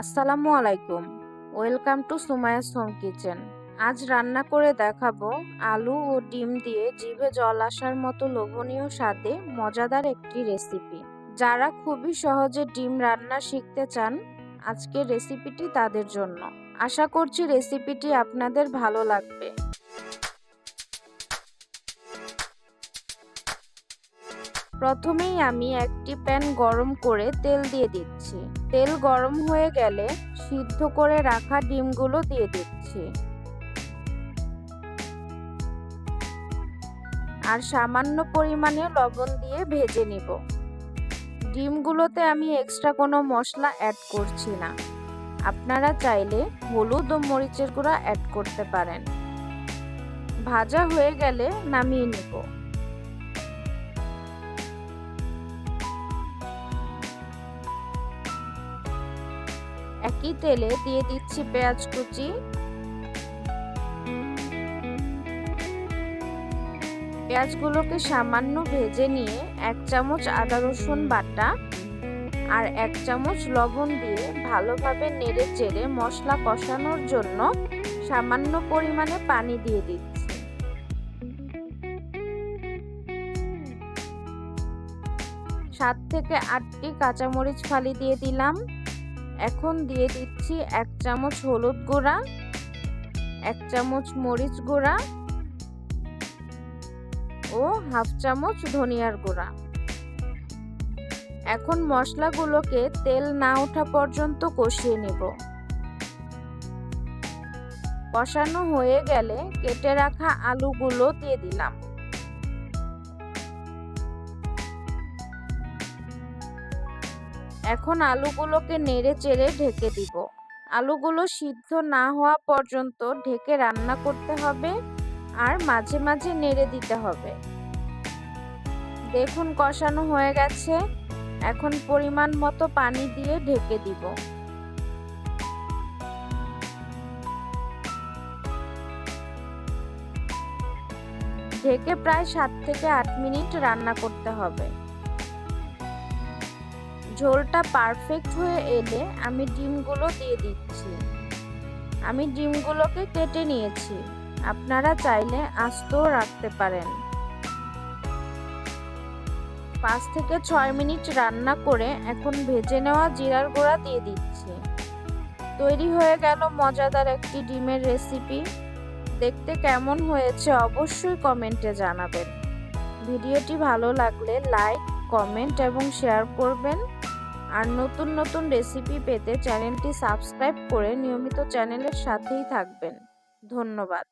আসসালামু আলাইকুম। Welcome to Sumaya home kitchen. আজ রান্না করে দেখাবো আলু ও ডিম দিয়ে জিভে জল আসার মতো লোভনীয় স্বাদে মজাদার একটি রেসিপি। যারা খুবই সহজে ডিম রান্না শিখতে চান, আজকের রেসিপিটি তাদের জন্য। আশা করছি রেসিপিটি আপনাদের ভালো লাগবে। প্রথমেই আমি একটি প্যান গরম করে তেল দিয়ে দিচ্ছি। তেল গরম হয়ে গেলে সিদ্ধ করে রাখা ডিমগুলো দিয়ে দিচ্ছি। আর সামান্য পরিমাণে লবণ দিয়ে ভেজে নিব। ডিমগুলোতে আমি এক্সট্রা কোনো মশলা অ্যাড করছি না। আপনারা চাইলে হলুদ ও মরিচের গুঁড়া অ্যাড করতে পারেন। ভাজা হয়ে গেলে নামিয়ে নিব। একই তেলে দিয়ে দিচ্ছি পেঁয়াজ কুচি। পেঁয়াজগুলোকে সামান্য ভেজে নিয়ে এক চামচ আদা রসুন বাটা আর এক চামচ লবণ দিয়ে ভালোভাবে নেড়ে চেড়ে মশলা কষানোর জন্য সামান্য পরিমাণে পানি দিয়ে দিচ্ছি। সাত থেকে আটটি কাঁচামরিচ ফালি দিয়ে দিলাম। এখন দিয়ে দিচ্ছি এক চামচ হলুদ গুঁড়া, এক চামচ মরিচ গুঁড়া ও হাফ চামচ ধনিয়ার গুঁড়া। এখন মশলাগুলোকে তেল না ওঠা পর্যন্ত কষিয়ে নেব। কষানো হয়ে গেলে কেটে রাখা আলুগুলো দিয়ে দিলাম। এখন আলুগুলোকে নেড়ে চেড়ে ঢেকে দিব। আলুগুলো সিদ্ধ না হওয়া পর্যন্ত ঢেকে রান্না করতে হবে আর মাঝে মাঝে নেড়ে দিতে হবে। দেখুন কষানো হয়ে গেছে। এখন পরিমাণ মতো পানি দিয়ে ঢেকে দিব। ঢেকে প্রায় সাত থেকে আট মিনিট রান্না করতে হবে। ঝোলটা পারফেক্ট হয়ে এলে আমি ডিমগুলো দিয়ে দিচ্ছি। আমি ডিমগুলোকে কেটে নিয়েছি। আপনারা চাইলে আস্তও রাখতে পারেন। পাঁচ থেকে ছয় মিনিট রান্না করে এখন ভেজে নেওয়া জিরার গুঁড়া দিয়ে দিচ্ছি। তৈরি হয়ে গেল মজাদার একটি ডিমের রেসিপি দেখতে কেমন হয়েছে অবশ্যই কমেন্টে জানাবেন। ভিডিওটি ভালো লাগলে লাইক কমেন্ট এবং শেয়ার করবেন। আর নতুন নতুন রেসিপি পেতে চ্যানেলটি সাবস্ক্রাইব করে নিয়মিত চ্যানেলের সাথেই থাকবেন। ধন্যবাদ।